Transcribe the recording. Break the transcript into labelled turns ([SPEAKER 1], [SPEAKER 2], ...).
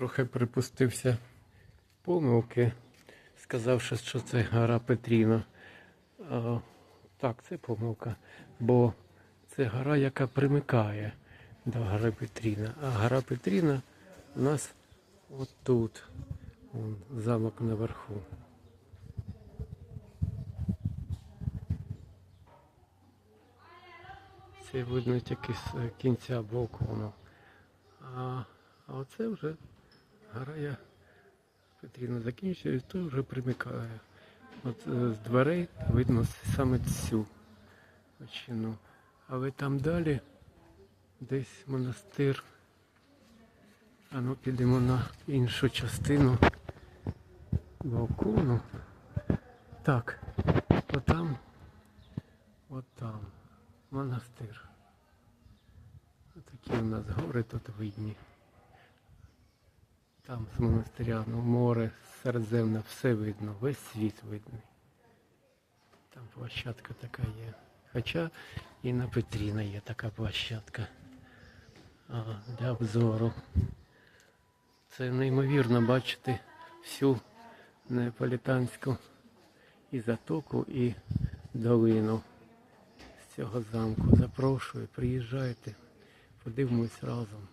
[SPEAKER 1] трохи припустився помилки, сказавши, що це гора Петріна. А, так, це помилка, бо це гора, яка примикає до гори Петріна. А гора Петріна у нас отут. Вон, замок наверху. Це видно тільки з кінця балкону. А, а оце вже гора я Петріна закінчує, то вже примикає. От е, з дверей видно саме цю очину. Але там далі десь монастир. А ну підемо на іншу частину балкону. Так, отам, отам монастир. Такі у нас гори тут видні. Там з монастиря, ну, море, Середземне, все видно, весь світ видний. Там площадка така є. Хоча і на Петріна є така площадка а, для обзору. Це неймовірно бачити всю неаполітанську і затоку, і долину з цього замку. Запрошую, приїжджайте, подивимось разом.